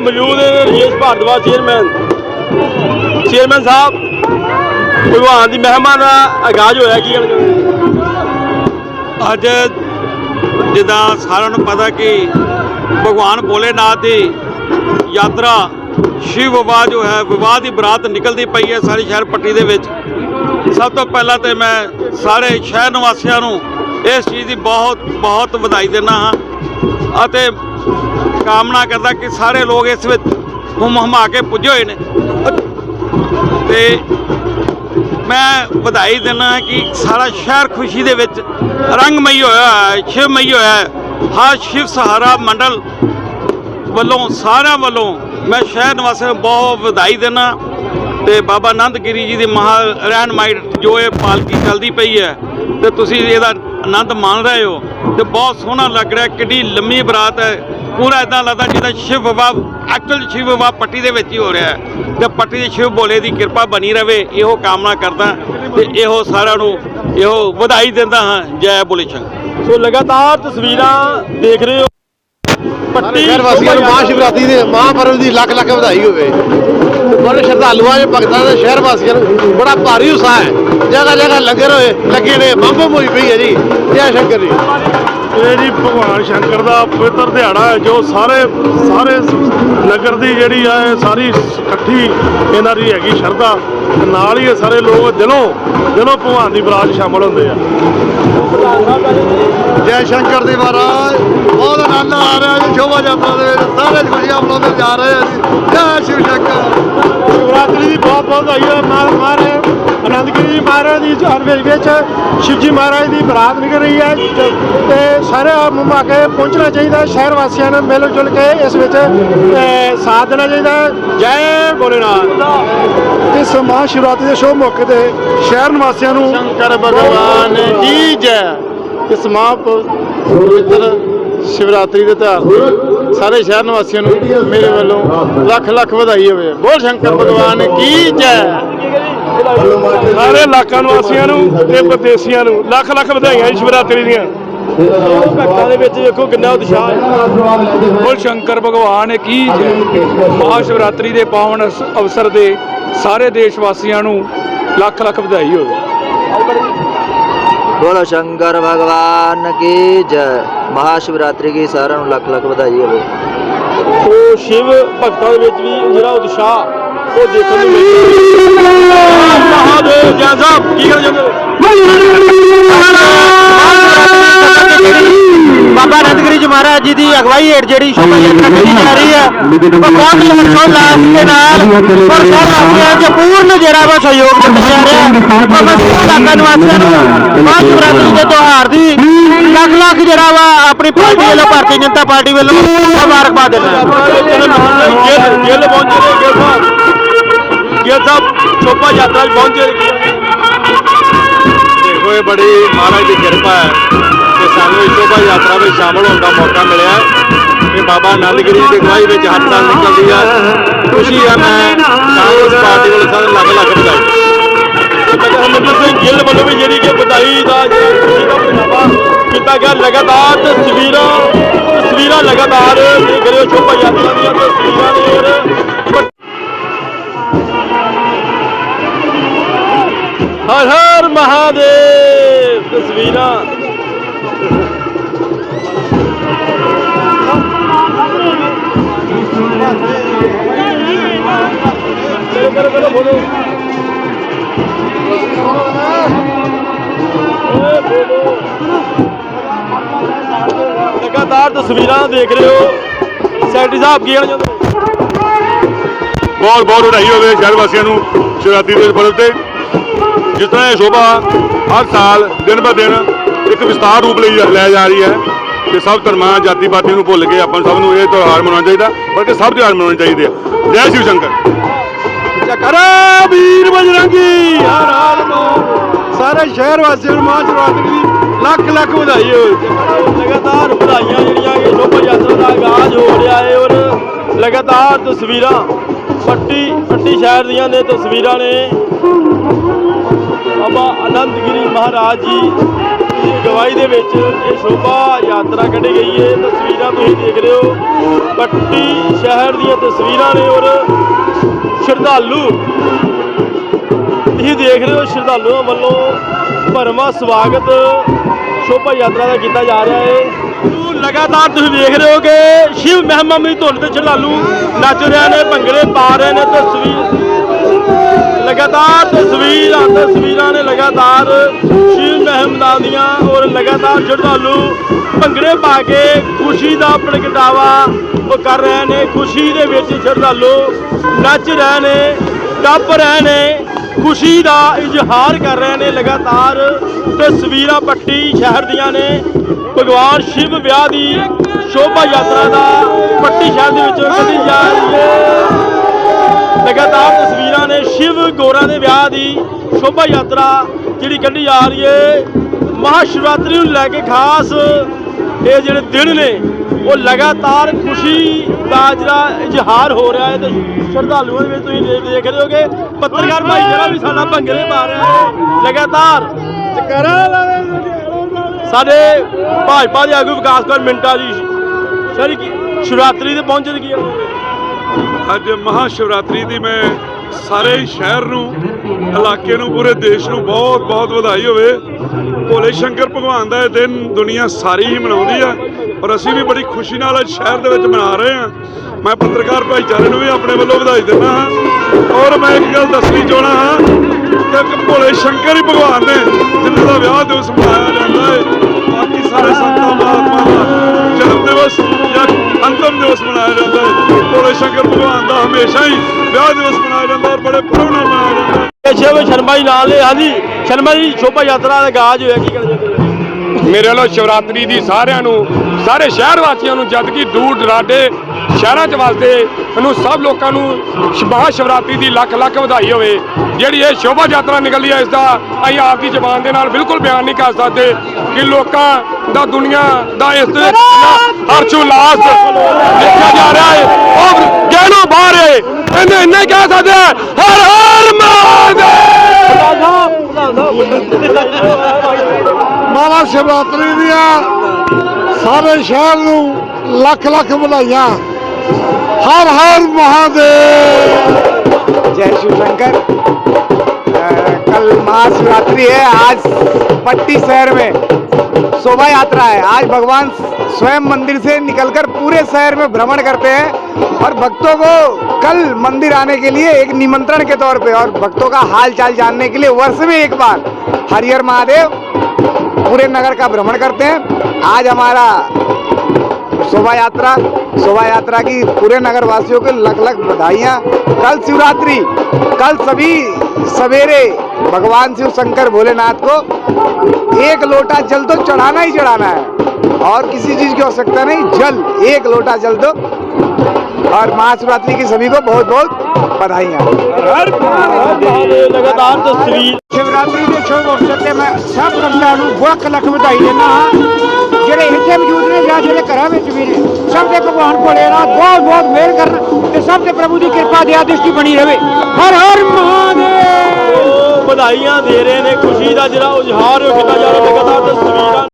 ਮੌਜੂਦ ਨੇ Rajesh Bhardwaj chairman chairman ਸਾਹਿਬ ਭਗਵਾਨ ਦੀ ਮਹਿਮਾ ਦਾ ਆਗਾਜ਼ ਹੋਇਆ, ਕੀ ਅੱਜ ਜਿੱਦਾਂ ਸਾਰਿਆਂ ਨੂੰ ਪਤਾ ਕਿ ਭਗਵਾਨ ਭੋਲੇਨਾਥ ਦੀ ਯਾਤਰਾ ਸ਼ਿਵ ਵਿਵਾਹ ਜੋ ਹੈ, ਵਿਵਾਹ ਦੀ ਬਰਾਤ ਨਿਕਲਦੀ ਪਈ ਹੈ ਸਾਰੀ ਸ਼ਹਿਰ ਪੱਟੀ ਦੇ ਵਿੱਚ। ਸਭ ਤੋਂ ਪਹਿਲਾਂ ਤੇ ਮੈਂ ਸਾਰੇ ਸ਼ਹਿਰ ਨਿਵਾਸੀਆਂ ਨੂੰ ਇਸ ਚੀਜ਼ ਦੀ ਬਹੁਤ ਬਹੁਤ ਵਧਾਈ ਦਿੰਦਾ ਹਾਂ ਅਤੇ ਕਾਮਨਾ ਕਰਦਾ ਕਿ ਸਾਰੇ ਲੋਕ ਇਸ ਵਿੱਚ ਹੁਮ ਹਮਾ ਕੇ ਪੁੱਜੇ ਹੋਏ ਨੇ। ਤੇ ਮੈਂ ਵਧਾਈ ਦਿੰਦਾ ਕਿ ਸਾਰਾ ਸ਼ਹਿਰ ਖੁਸ਼ੀ ਦੇ ਵਿੱਚ ਰੰਗਮਈ ਹੋਇਆ ਹੈ, ਸ਼ਿਵਮਈ ਹੋਇਆ ਹੈ। ਹਰ ਸ਼ਿਵ ਸਹਾਰਾ ਮੰਡਲ ਵੱਲੋਂ, ਸਾਰਿਆਂ ਵੱਲੋਂ ਮੈਂ ਸ਼ਹਿਰ ਨਿਵਾਸੀਆਂ ਨੂੰ ਬਹੁਤ ਵਧਾਈ ਦਿੰਦਾ ਤੇ ਬਾਬਾ ਆਨੰਦਗਿਰੀ ਜੀ ਦੀ ਮਹਾ ਰਹਿਣ ਮਾਈਟ ਜੋ ਇਹ ਪਾਲਕੀ ਚੱਲਦੀ ਪਈ ਹੈ, ਤੇ ਤੁਸੀਂ ਇਹਦਾ ਆਨੰਦ ਮਾਣ ਰਹੇ ਹੋ। ਤੇ ਬਹੁਤ ਸੋਹਣਾ ਲੱਗ ਰਿਹਾ, ਕਿੱਡੀ ਲੰਮੀ ਬਰਾਤ ਹੈ। ਪੂਰਾ ਇਦਾਂ ਲੱਗਦਾ ਜਿੱਦਾਂ ਸ਼ਿਵ ਵਿਵਾਹ ਐਕਚੁਅਲ ਸ਼ਿਵ ਵਿਵਾਹ ਪੱਟੀ ਦੇ ਵਿੱਚ ਹੀ ਹੋ ਰਿਹਾ ਹੈ। ਤੇ ਪੱਟੀ ਦੇ ਸ਼ਿਵ ਬੋਲੇ ਦੀ ਕਿਰਪਾ ਬਣੀ ਰਵੇ, ਇਹੋ ਕਾਮਨਾ ਕਰਦਾ, ਤੇ ਇਹੋ ਸਾਰਿਆਂ ਨੂੰ ਇਹੋ ਵਧਾਈ ਦਿੰਦਾ ਹਾਂ। ਜੈ ਬੋਲੇ ਸ਼ੰਕਰ ਸੋ ਲਗਾਤਾਰ ਤਸਵੀਰਾਂ ਦੇਖ ਰਹੇ ਹੋ। ਪੱਟੀ ਸ਼ਹਿਰ ਵਾਸੀਆਂ ਨੂੰ ਮਹਾਂ ਸ਼ਿਵਰਾਤਰੀ ਦੇ ਮਹਾਂਪਰਵ ਦੀ ਲੱਖ ਲੱਖ ਵਧਾਈ ਹੋਵੇ। ਬੜੇ ਸ਼ਰਧਾਲੂਆਂ ਦੇ ਭਗਤਾਂ ਦੇ ਸ਼ਹਿਰ ਵਾਸੀਆਂ ਨੂੰ ਬੜਾ ਭਾਰੀ ਉਤਸ਼ਾਹ ਹੈ। ਜਗ੍ਹਾ ਜਗ੍ਹਾ ਲੰਗਰ ਹੋਏ, ਲੱਗੇ ਨੇ ਬੰਬ ਹੋਈ ਪਈ ਹੈ ਜੀ। ਜੈ ਸ਼ੰਕਰ ਜੀ। ਇਹ ਜੀ ਭਗਵਾਨ ਸ਼ੰਕਰ ਦਾ ਪਵਿੱਤਰ ਦਿਹਾੜਾ ਹੈ ਜੋ ਸਾਰੇ ਸਾਰੇ ਨਗਰ ਦੀ ਜਿਹੜੀ ਆ ਇਹ ਸਾਰੀ ਇਕੱਠੀ ਇਹਨਾਂ ਦੀ ਹੈਗੀ ਸ਼ਰਧਾ। ਤੇ ਨਾਲ ਹੀ ਇਹ ਸਾਰੇ ਲੋਕ ਦਿਲੋਂ ਦਿਲੋਂ ਭਗਵਾਨ ਦੀ ਬਰਾਤ ਸ਼ਾਮਲ ਹੁੰਦੇ ਆ। ਜੈ ਸ਼ੰਕਰ ਦੀ ਮਹਾਰਾਜ ਬਹੁਤ ਆਨੰਦ ਆ ਰਿਹਾ ਜੀ ਸ਼ੋਭਾ ਯਾਤਰਾ ਦੇ ਵਿੱਚ। ਸਾਰੇ ਖੁਸ਼ੀਆਂ ਮਨਾਉਂਦੇ ਜਾ ਰਹੇ ਆ ਜੀ। ਜੈ ਸ਼ਿਵ ਸ਼ੰਕਰ। ਸ਼ਿਵਰਾਤਰੀ ਦੀ ਬਹੁਤ ਬਹੁਤ ਵਧਾਈ ਹੈ ਮਾਰ ਮਾਰ ਆਨੰਦਗਿਰੀ ਜੀ ਮਹਾਰਾਜ ਦੀ ਹਰ ਵਿੱਚ ਸ਼ਿਵਜੀ ਮਹਾਰਾਜ ਦੀ ਬਰਾਤ ਨਿਕਲ ਰਹੀ ਹੈ ਜ- ਤੇ ਸਾਰੇ ਮੁਮਾ ਕੇ ਪਹੁੰਚਣਾ ਚਾਹੀਦਾ ਸ਼ਹਿਰ ਵਾਸੀਆਂ ਨੇ ਮਿਲ ਜੁਲ ਕੇ ਇਸ ਵਿੱਚ ਸਾਥ ਦੇਣਾ ਚਾਹੀਦਾ। ਜੈ ਭੋਲੇਨਾਥ। ਇਸ ਮਹਾ ਸ਼ਿਵਰਾਤਰੀ ਦੇ ਸ਼ੁਭ ਮੌਕੇ ਤੇ ਸ਼ਹਿਰ ਨਿਵਾਸੀਆਂ ਨੂੰ ਸ਼ੰਕਰ ਭਗਵਾਨ ਕੀ ਜੈ। ਇਸ ਮਹਾਂ ਪਵਿੱਤਰ ਸ਼ਿਵਰਾਤਰੀ ਦੇ ਤਿਉਹਾਰ ਤੇ ਸਾਰੇ ਸ਼ਹਿਰ ਨਿਵਾਸੀਆਂ ਨੂੰ ਮੇਰੇ ਵੱਲੋਂ ਲੱਖ ਲੱਖ ਵਧਾਈ ਹੋਵੇ। ਬੋਲ ਸ਼ੰਕਰ ਭਗਵਾਨ ਕੀ ਜੈ। ਸਾਰੇ ਇਲਾਕਾ ਨਿਵਾਸੀਆਂ ਨੂੰ ਤੇ ਪ੍ਰਦੇਸੀਆਂ ਨੂੰ। ਲੱਖ ਲੱਖ ਵਧਾਈਆਂ ਜੀ ਸ਼ਿਵਰਾਤਰੀ ਦੀਆਂ। ਭਗਤਾਂ ਦੇ ਵਿੱਚ ਦੇਖੋ ਕਿੰਨਾ ਉਤਸ਼ਾਹ ਹੈ ਬੋਲ ਸ਼ੰਕਰ ਭਗਵਾਨ ਕੀ ਮਹਾਸ਼ਿਵਰਾਤਰੀ ਦੇ ਪਾਵਨ ਅਵਸਰ ਦੇ ਸਾਰੇ ਦੇਸ਼ ਵਾਸੀਆਂ ਨੂੰ ਲੱਖ ਲੱਖ ਵਧਾਈ ਹੋਵੇ। ਬੋਲ ਸ਼ੰਕਰ ਭਗਵਾਨ ਕੀ ਜੈ। ਮਹਾਸ਼ਿਵਰਾਤਰੀ ਸਾਰਿਆਂ ਨੂੰ ਲੱਖ ਲੱਖ ਵਧਾਈ ਹੋਵੇ। ਉਹ ਸ਼ਿਵ ਭਗਤਾਂ ਦੇ ਵਿੱਚ ਵੀ ਜਿਹੜਾ ਉਤਸ਼ਾਹ ਉਹ ਦੇਖਣ ਨੂੰ ਮਿਲਦਾ ਮਹਾਰਾਜ ਜੀ ਦੀ ਅਗਵਾਈ ਹੇਠ ਜਿਹੜੀ ਸ਼ੋਭਾ ਯਾਤਰਾ ਕੱਢੀ ਜਾ ਰਹੀ ਹੈ ਬਹੁਤ ਦੇ ਨਾਲ ਪਰ ਸਾਰੇ ਆਪਣੇ ਚ ਪੂਰਨ ਜਿਹੜਾ ਵਾ ਸਹਿਯੋਗ ਦਿੱਤਾ ਜਾ ਰਿਹਾ ਹੈ ਉਹ ਮੈਂ ਸਾਰੇ ਇਲਾਕਾ ਨਿਵਾਸੀਆਂ ਨੂੰ ਮਹਾਂ ਸ਼ਿਵਰਾਤਰੀ ਦੇ ਤਿਉਹਾਰ ਦੀ ਲੱਖ ਲੱਖ ਜਿਹੜਾ ਵਾ ਆਪਣੀ ਪਾਰਟੀ ਵੱਲੋਂ ਭਾਰਤੀ ਜਨਤਾ ਪਾਰਟੀ ਵੱਲੋਂ ਮੁਬਾਰਕਬਾਦ ਦਿੰਦਾ ਗਿੱਲ ਸਾਹਿਬ ਸ਼ੋਭਾ ਯਾਤਰਾ ਪਹੁੰਚੇ ਨੇ ਇਹ ਬੜੀ ਮਹਾਰਾਜ ਦੀ ਕਿਰਪਾ ਹੈ ਕਿ ਸਾਨੂੰ ਇਸ ਸ਼ੋਭਾ ਯਾਤਰਾ ਵਿੱਚ ਸ਼ਾਮਲ ਹੋਣ ਦਾ ਮੌਕਾ ਮਿਲਿਆ ਹੈ। ਇਹ ਬਾਬਾ ਆਨੰਦ ਗਿਰੀ ਦੀ ਅਗਵਾਈ ਵਿੱਚ ਹਰ ਸਾਲ ਨਿਕਲਦੀ ਹੈ ਖੁਸ਼ੀ ਹੈ ਮੈਂ ਕਾਂਗਰਸ ਪਾਰਟੀ ਵੱਲੋਂ ਸਾਰੇ ਲੱਖ ਲੱਖ ਵਧਾਈ। ਲਗਾ ਸਿੰਘ ਗਿੱਲ ਵੱਲੋਂ ਵੀ ਜਿਹੜੀ ਕਿ ਵਧਾਈ ਦਾ ਜਿਹੜਾ ਖੁਸ਼ੀ ਦਾ ਪ੍ਰਗਟਾਵਾ ਕੀਤਾ ਗਿਆ, ਲਗਾਤਾਰ ਤਸਵੀਰਾਂ ਤਸਵੀਰਾਂ ਲਗਾਤਾਰ ਦੇਖ ਰਹੇ ਹੋ ਸ਼ੋਭਾ ਯਾਤਰਾ ਦੀਆਂ ਤਸਵੀਰਾਂ ਨੇ ਹਰ ਹਰ ਮਹਾਦੇਵ ਤਸਵੀਰਾਂ। ਕਰੋ ਕਰੋ ਬੋਲੋ। ਲਗਾਤਾਰ ਤਸਵੀਰਾਂ ਦੇਖ ਰਹੇ ਹੋ। ਸੈਕਟਰੀ ਸਾਹਿਬ ਕੀ ਕਹਿਣਾ ਚਾਹੁੰਦੇ ਬਹੁਤ ਬਹੁਤ ਵਧਾਈ ਹੋਵੇ ਸ਼ਹਿਰ ਵਾਸੀਆਂ ਨੂੰ ਸ਼ਿਵਰਾਤਰੀ ਦੇ ਪਰਵ ਤੇ ਜਿਸ ਤਰ੍ਹਾਂ ਇਹ ਸ਼ੋਭਾ ਹਰ ਸਾਲ ਦਿਨ ਬ ਦਿਨ ਇੱਕ ਵਿਸਤਾਰ ਰੂਪ ਲਈ ਲੈ ਜਾ ਰਹੀ ਹੈ ਤੇ ਸਭ ਧਰਮਾਂ, ਜਾਤੀ ਪਾਤੀ ਨੂੰ ਭੁੱਲ ਕੇ ਆਪਾਂ ਸਭ ਨੂੰ ਇਹ ਤਿਉਹਾਰ ਮਨਾਉਣਾ ਚਾਹੀਦਾ, ਬਲਕਿ ਸਭ ਤਿਉਹਾਰ ਮਨਾਉਣੇ ਚਾਹੀਦੇ ਆ। ਜੈ ਸ਼ਿਵ ਸ਼ੰਕਰ। ਜਕਰਾ ਵੀਰ ਬਜਰੰਗੀ। ਹਰ ਹਾਲ ਨੂੰ ਸਾਰੇ ਸ਼ਹਿਰ ਵਾਸੀਆਂ ਨੂੰ ਮਾਂ ਸ਼ਿਵਰਾਤਰੀ ਦੀ ਲੱਖ ਲੱਖ ਵਧਾਈ ਹੋਵੇ। ਲਗਾਤਾਰ ਵਧਾਈਆਂ ਜਿਹੜੀਆਂ ਕਿ ਸ਼ੋਭਾ ਯਾਤਰਾ ਦਾ ਆਗਾਜ਼ ਹੋ ਰਿਹਾ ਹੈ ਔਰ ਲਗਾਤਾਰ ਤਸਵੀਰਾਂ ਪੱਟੀ ਪੱਟੀ ਸ਼ਹਿਰ ਦੀਆਂ ਨੇ ਤਸਵੀਰਾਂ ਨੇ। ਬਾਬਾ ਆਨੰਦਗਿਰੀ ਮਹਾਰਾਜ ਜੀ ਦੀ ਅਗਵਾਈ ਦੇ ਵਿੱਚ ਇਹ ਸ਼ੋਭਾ ਯਾਤਰਾ ਕੱਢੀ ਗਈ ਹੈ ਤਸਵੀਰਾਂ ਤੁਸੀਂ ਦੇਖ ਰਹੇ ਹੋ। ਪੱਟੀ ਸ਼ਹਿਰ ਦੀਆਂ ਤਸਵੀਰਾਂ ਨੇ ਔਰ ਸ਼ਰਧਾਲੂ ਤੁਸੀਂ ਦੇਖ ਰਹੇ ਹੋ, ਸ਼ਰਧਾਲੂਆਂ ਵੱਲੋਂ ਭਰਵਾਂ ਸਵਾਗਤ ਸ਼ੋਭਾ ਯਾਤਰਾ ਦਾ ਕੀਤਾ ਜਾ ਰਿਹਾ ਹੈ ਲਗਾਤਾਰ ਤੁਸੀਂ ਦੇਖ ਰਹੇ ਹੋ ਕਿ ਸ਼ਿਵ ਮਹਿਮਾ ਦੀ ਧੁਨ ਤੇ ਸ਼ਰਧਾਲੂ ਨੱਚ ਰਹੇ ਨੇ, ਭੰਗੜੇ ਪਾ ਰਹੇ ਨੇ, ਤਸਵੀਰ ਲਗਾਤਾਰ ਤਸਵੀਰਾਂ ਤਸਵੀਰਾਂ ਨੇ ਲਗਾਤਾਰ ਸ਼ਿਵ ਮਹਿਮਦਾ ਦੀਆਂ ਔਰ ਲਗਾਤਾਰ ਸ਼ਰਧਾਲੂ ਭੰਗੜੇ ਪਾ ਕੇ ਖੁਸ਼ੀ ਦਾ ਪ੍ਰਗਟਾਵਾ ਉਹ ਕਰ ਰਹੇ ਨੇ। ਖੁਸ਼ੀ ਦੇ ਵਿੱਚ ਸ਼ਰਧਾਲੂ ਨੱਚ ਰਹੇ ਨੇ, ਟੱਪ ਰਹੇ ਨੇ, ਖੁਸ਼ੀ ਦਾ ਇਜ਼ਹਾਰ ਕਰ ਰਹੇ ਨੇ। ਲਗਾਤਾਰ ਤਸਵੀਰਾਂ ਪੱਟੀ ਸ਼ਹਿਰ ਦੀਆਂ ਨੇ। ਭਗਵਾਨ ਸ਼ਿਵ ਵਿਆਹ ਦੀ ਸ਼ੋਭਾ ਯਾਤਰਾ ਦਾ ਪੱਟੀ ਸ਼ਹਿਰ ਦੇ ਵਿੱਚ ਕੱਢੀ ਜਾ ਰਹੀ ਹੈ। ਲਗਾਤਾਰ ਤਸਵੀਰਾਂ ਨੇ ਸ਼ਿਵ ਗੋਰਾ ਦੇ ਵਿਆਹ ਦੀ ਸ਼ੋਭਾ ਯਾਤਰਾ ਜਿਹੜੀ ਕੱਢੀ ਜਾ ਰਹੀ ਹੈ ਮਹਾਸ਼ਿਵਰਾਤਰੀ ਨੂੰ ਲੈ ਕੇ ਖਾਸ ਇਹ ਜਿਹੜੇ ਦਿਨ ਨੇ, ਉਹ ਲਗਾਤਾਰ ਖੁਸ਼ੀ ਦਾ ਜਿਹੜਾ ਇਜ਼ਹਾਰ ਹੋ ਰਿਹਾ ਹੈ ਤੇ ਸ਼ਰਧਾਲੂਆਂ ਦੇ ਵਿੱਚ ਤੁਸੀਂ ਦੇਖ ਦੇਖ ਰਹੇ ਹੋਗੇ। ਪੱਤਰਕਾਰ ਭਾਈਚਾਰਾ ਵੀ ਸਾਡਾ ਭੰਗੜੇ ਪਾ ਰਿਹਾ ਹੈ ਲਗਾਤਾਰ ਸਾਡੇ ਭਾਜਪਾ ਦੇ ਆਗੂ ਵਿਕਾਸ ਕਰ ਮਿੰਟਾ ਜੀ, ਸਰ ਸ਼ਿਵਰਾਤਰੀ ਤੇ ਪਹੁੰਚੇ ਕੀ ਅੱਜ ਮਹਾ ਸ਼ਿਵਰਾਤਰੀ ਦੀ ਮੈਂ ਸਾਰੇ ਸ਼ਹਿਰ ਨੂੰ, ਇਲਾਕੇ ਨੂੰ, ਪੂਰੇ ਦੇਸ਼ ਨੂੰ ਬਹੁਤ ਬਹੁਤ ਵਧਾਈ ਹੋਵੇ। ਭੋਲੇ ਸ਼ੰਕਰ ਭਗਵਾਨ ਦਾ ਇਹ ਦਿਨ ਦੁਨੀਆ ਸਾਰੀ ਹੀ ਮਨਾਉਂਦੀ ਹੈ ਔਰ ਅਸੀਂ ਵੀ ਬੜੀ ਖੁਸ਼ੀ ਨਾਲ ਅੱਜ ਸ਼ਹਿਰ ਦੇ ਵਿੱਚ ਮਨਾ ਰਹੇ ਹਾਂ ਮੈਂ ਪੱਤਰਕਾਰ ਭਾਈਚਾਰੇ ਨੂੰ ਵੀ ਆਪਣੇ ਵੱਲੋਂ ਵਧਾਈ ਦਿੰਦਾ ਹਾਂ, ਔਰ ਮੈਂ ਇੱਕ ਗੱਲ ਦੱਸਣੀ ਚਾਹਣਾ ਹਾਂ ਕਿ ਇੱਕ ਭੋਲੇ ਸ਼ੰਕਰ ਹੀ ਭਗਵਾਨ ਨੇ ਜਿਨ੍ਹਾਂ ਦਾ ਵਿਆਹ ਦਿਵਸ ਮਨਾਇਆ ਜਾਂਦਾ ਹੈ ਬਾਕੀ ਸਾਰੇ ਸੰਤਾਂ, ਮਹਾਤਮਾ ਦਾ ਜਨਮ ਦਿਵਸ ਜਾਂ ਅੰਤਮ ਦਿਵਸ ਮਨਾਇਆ ਜਾਂਦਾ ਹੈ ਭੋਲੇ ਸ਼ੰਕਰ ਭਗਵਾਨ ਦਾ ਹਮੇਸ਼ਾ ਹੀ ਵਿਆਹ ਦਿਵਸ ਮਨਾਇਆ ਜਾਂਦਾ ਔਰ ਬੜੇ ਨਾਲ ਮਨਾਇਆ ਜਾਂਦਾ ਹੈ। ਇਹ ਸ਼ਿਵ ਸ਼ਰਮਾ ਜੀ ਨਾਲ ਨੇ ਹਾਂਜੀ ਸ਼ਰਮਾ ਜੀ ਸ਼ੋਭਾ ਯਾਤਰਾ ਦਾ ਆਗਾਜ਼ ਹੋਇਆ ਕੀ ਕਰਦੇ ਮੇਰੇ ਵੱਲੋਂ ਸ਼ਿਵਰਾਤਰੀ ਦੀ ਸਾਰਿਆਂ ਨੂੰ ਸਾਰੇ ਸ਼ਹਿਰ ਵਾਸੀਆਂ ਨੂੰ ਜਦ ਕਿ ਦੂਰ ਦਰਾਡੇ ਸ਼ਹਿਰਾਂ 'ਚ ਵਸਦੇ ਨੂੰ ਸਭ ਲੋਕਾਂ ਨੂੰ ਮਹਾ ਸ਼ਿਵਰਾਤਰੀ ਦੀ ਲੱਖ ਲੱਖ ਵਧਾਈ ਹੋਵੇ। ਜਿਹੜੀ ਇਹ ਸ਼ੋਭਾ ਯਾਤਰਾ ਨਿਕਲੀ ਹੈ ਇਸ ਦਾ ਅਸੀਂ ਆਪ ਦੀ ਜ਼ਬਾਨ ਦੇ ਨਾਲ ਬਿਲਕੁਲ ਬਿਆਨ ਨਹੀਂ ਕਰ ਸਕਦੇ। ਕਿ ਲੋਕਾਂ ਦਾ ਦੁਨੀਆ ਦਾ ਇਸ ਦੇ ਵਿੱਚ ਕਿੰਨਾ ਹਰਸ਼ ਉਲਾਸ ਦੇਖਿਆ ਜਾ ਰਿਹਾ ਹੈ ਉਹ ਗਹਿਣੋ ਬਾਹਰ ਹੈ ਇਹਨੇ ਇੰਨੇ ਕਹਿ ਸਕਦੇ ਹਾਂ, ਹਰ ਹਰ ਮਹਾਦੇਵ ਮਹਾ ਸ਼ਿਵਰਾਤਰੀ ਦੀਆਂ ਸਾਰੇ ਸ਼ਹਿਰ ਨੂੰ ਲੱਖ ਲੱਖ ਵਧਾਈਆਂ ਹਰ ਹਰ ਮਹਾਦੇਵ जय शिव शंकर अ, कल महाशिवरात्रि है आज पट्टी शहर में शोभा यात्रा है। आज भगवान स्वयं मंदिर से निकलकर पूरे शहर में भ्रमण करते हैं और भक्तों को कल मंदिर आने के लिए एक निमंत्रण के तौर पे और भक्तों का हाल चाल जानने के लिए वर्ष में एक बार हरिहर महादेव पूरे नगर का भ्रमण करते हैं। आज हमारा शोभा यात्रा शोभा यात्रा की पूरे नगर वासियों को लख लख बधाइयाँ। कल शिवरात्रि, कल सभी सवेरे भगवान शिव शंकर भोलेनाथ को एक लोटा जल तो चढ़ाना ही चढ़ाना है और किसी चीज की आवश्यकता नहीं जल एक लोटा जल दो और महाशिवरात्रि की सभी को बहुत बहुत बधाइयाँ ਲਗਾਤਾਰ ਤਸਵੀਰ ਸ਼ਿਵਰਾਤਰੀ ਦੇ ਸ਼ੁਭ ਅਵਸਰ ਤੇ ਮੈਂ ਸਭ ਬੰਦਿਆਂ ਨੂੰ ਲੱਖ ਲੱਖ ਵਧਾਈ ਦਿੰਦਾ ਹਾਂ ਜਿਹੜੇ ਇੱਥੇ ਮੌਜੂਦ ਨੇ ਜਾਂ ਜਿਹੜੇ ਘਰਾਂ ਵਿੱਚ ਵੀ ਨੇ ਸਭ ਦੇ ਭਗਵਾਨ ਭੋਲੇਨਾਥ ਬਹੁਤ ਬਹੁਤ ਮਿਹਰ ਕਰਨ ਤੇ ਸਭ ਤੇ ਪ੍ਰਭੂ ਦੀ ਕਿਰਪਾ ਦਿਆ ਦ੍ਰਿਸ਼ਟੀ ਬਣੀ ਰਵੇ ਹਰ ਹਰ ਮਹਾਦੇਵ ਉਹ ਵਧਾਈਆਂ ਦੇ ਰਹੇ ਨੇ ਖੁਸ਼ੀ ਦਾ ਜਿਹੜਾ ਉਜਹਾਰ ਉਹ ਕੀਤਾ ਜਾ ਰਿਹਾ ਲਗਾਤਾਰ ਤਸਵੀਰਾਂ